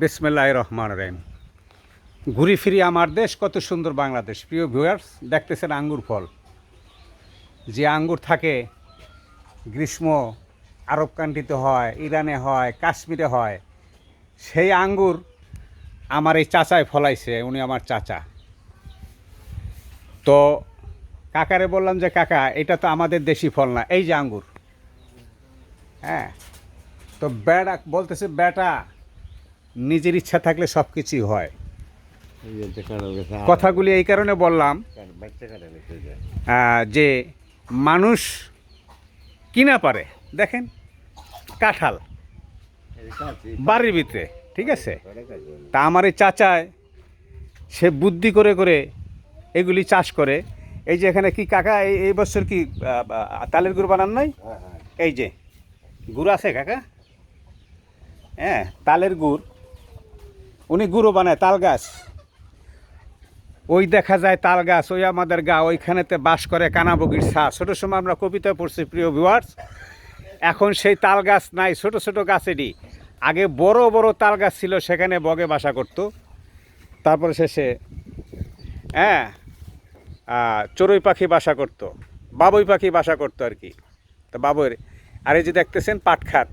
বিসমিল্লাহ রহমান রহিম ঘুরি ফিরি আমার দেশ, কত সুন্দর বাংলাদেশ। প্রিয় ভিউয়ার্স দেখতেছেন আঙ্গুর ফল। যে আঙ্গুর থাকে, গ্রীষ্ম আরব কান্ট্রিতে হয়, ইরানে হয়, কাশ্মীরে হয়, সেই আঙ্গুর আমার এই চাচায় ফলাইছে, উনি আমার চাচা। তো কাকারে বললাম যে, কাকা, এটা তো আমাদের দেশি ফল না, এই যে আঙ্গুর। হ্যাঁ তো বেড়া বলতেছে, বেটা নিজের ইচ্ছা থাকলে সব কিছুই হয়। কথাগুলি এই কারণে বললাম যে মানুষ কিনা পারে দেখেন কাঁঠাল বাড়ির ভিতরে ঠিক আছে? তা আমার এই চাচায় সে বুদ্ধি করে করে এগুলি চাষ করে। এই যে এখানে কি কাকা এই এই বছর কি তালের গুড় বানান নাই? এই যে গুড় আছে কাকা? হ্যাঁ তালের গুড়। উনি গুঁড়ো বানায়, তাল গাছ। ওই দেখা যায় তাল গাছ, ওই আমাদের গা, ওইখানেতে বাস করে কানাবগির ছা ছোটো সময় আমরা কবিতা পড়ছি, প্রিয় ভিউয়ার্স এখন সেই তাল গাছ নাই, ছোট ছোট গাছেরই আগে বড় বড় তাল গাছ ছিল, সেখানে বগে বাসা করত। তারপরে শেষে হ্যাঁ চড়ুই পাখি বাসা করত। বাবুই পাখি বাসা করতো আর কি। তো বাবুর, আর এই যে দেখতেছেন পাটখাত,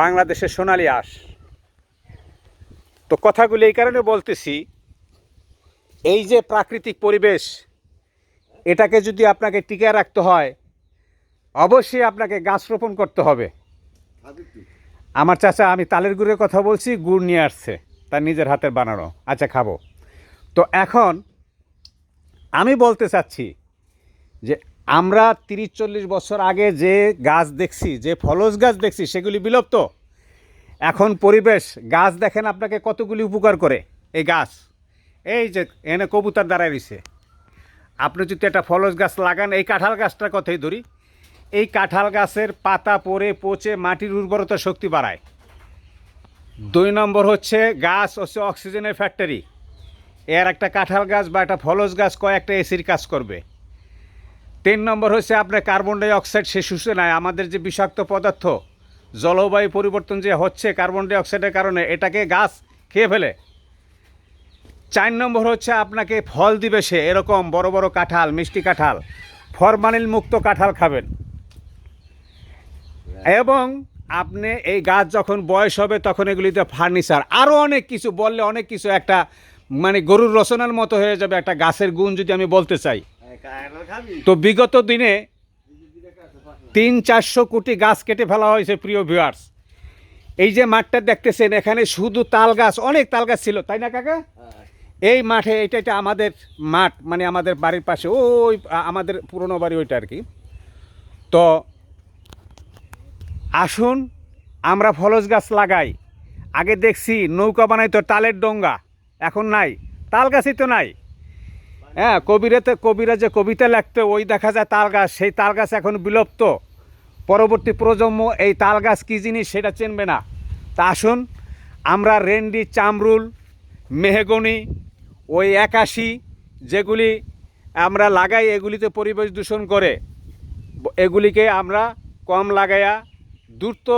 বাংলাদেশের সোনালি আঁশ। তো কথাগুলি এই কারণে বলতেছি, এই যে প্রাকৃতিক পরিবেশ, এটাকে যদি আপনাকে টিকে রাখতে হয়, অবশ্যই আপনাকে গাছ রোপণ করতে হবে। আমার চাচা, আমি তালের গুড়ের কথা বলছি, গুড় নিয়ে আসছে, তার নিজের হাতের বানানো। আচ্ছা খাব। তো এখন আমি বলতে চাচ্ছি যে আমরা তিরিশ, চল্লিশ বছর আগে যে গাছ দেখছি, যে ফলস গাছ দেখছি, সেগুলি বিলুপ্ত? এখন পরিবেশ, গাছ দেখেন আপনাকে কতগুলি উপকার করে, এই গাছ। এই যে এনে কবুতর দাঁড়ায় রয়েছে। আপনি যদি একটা ফলস গাছ লাগান, এই কাঁঠাল গাছটার কথাই ধরি। এই কাঁঠাল গাছের পাতা পড়ে, পচে, মাটির উর্বরতা শক্তি বাড়ায়। দুই নম্বর হচ্ছে গাছ হচ্ছে অক্সিজেনের ফ্যাক্টরি। এর একটা কাঁঠাল গাছ বা একটা ফলস গাছ কয়েকটা এসির কাজ করবে। তিন নম্বর হচ্ছে আপনার কার্বন ডাই অক্সাইড সে শুষে নেয় আমাদের যে বিষাক্ত পদার্থ জলবায়ু পরিবর্তন যে হচ্ছে কার্বন ডাইঅক্সাইডের কারণে এটাকে গাছ খেয়ে ফেলে। চার নম্বর হচ্ছে আপনাকে ফল দিবে সে এরকম বড় বড় কাঁঠাল মিষ্টি কাঁঠাল ফরমালিন মুক্ত কাঁঠাল খাবেন। এবং আপনি এই গাছ যখন বয়স হবে তখন এগুলিতে ফার্নিচার। আরও অনেক কিছু বললে অনেক কিছু একটা মানে গরুর রচনার মতো হয়ে যাবে একটা গাছের গুণ যদি আমি বলতে চাই। তো বিগত দিনে তিন চারশো কোটি গাছ কেটে ফেলা হয়েছে প্রিয় ভিউয়ার্স এই যে মাঠটা দেখতেছেন এখানে শুধু তাল গাছ অনেক তাল গাছ ছিল তাই না কাকা? এই মাঠে এটা এটা আমাদের মাঠ মানে আমাদের বাড়ির পাশে ওই আমাদের পুরনো বাড়ি ওইটা আর কি। তো আসুন আমরা ফলস গাছ লাগাই। আগে দেখছি নৌকা বানাইতো তালের ডোঙ্গা এখন নাই। তাল গাছই তো নাই। হ্যাঁ কবিরাতে, কবিরা যে কবিতা লিখতো, ওই দেখা যায় তাল গাছ সেই তাল গাছ এখন বিলুপ্ত। পরবর্তী প্রজন্ম এই তাল গাছ কী জিনিস সেটা চিনবে না। তা আসুন, আমরা রেন্ডি, চামরুল, মেহগনি, ওই একাশি, যেগুলি আমরা লাগাই, এগুলিতে পরিবেশ দূষণ করে। এগুলিকে আমরা কম লাগাইয়া দ্রুত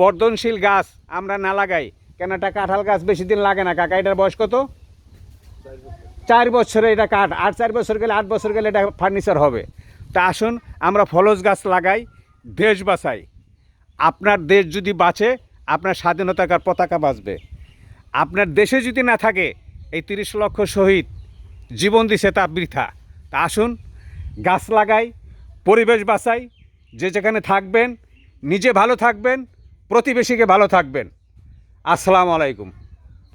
বর্ধনশীল গাছ আমরা না লাগাই। কেন এটা কাঁঠাল গাছ বেশি দিন লাগে না? কাকা, এটার বয়স কত? চার বছরে এটা কাঠ, আর চার বছর গেলে আট বছর গেলে এটা ফার্নিচার হবে। তা আসুন, আমরা ফলস গাছ লাগাই, দেশ বাঁচাই। আপনার দেশ যদি বাঁচে, আপনার স্বাধীনতাকার পতাকা বাঁচবে। আপনার দেশে যদি না থাকে, এই তিরিশ লক্ষ শহীদ, জীবন দিছে তা বৃথা। তা আসুন, গাছ লাগাই, পরিবেশ বাঁচাই, যে যেখানে থাকবেন, নিজে ভালো থাকবেন, প্রতিবেশীকে ভালো থাকবেন। আসসালামু আলাইকুম।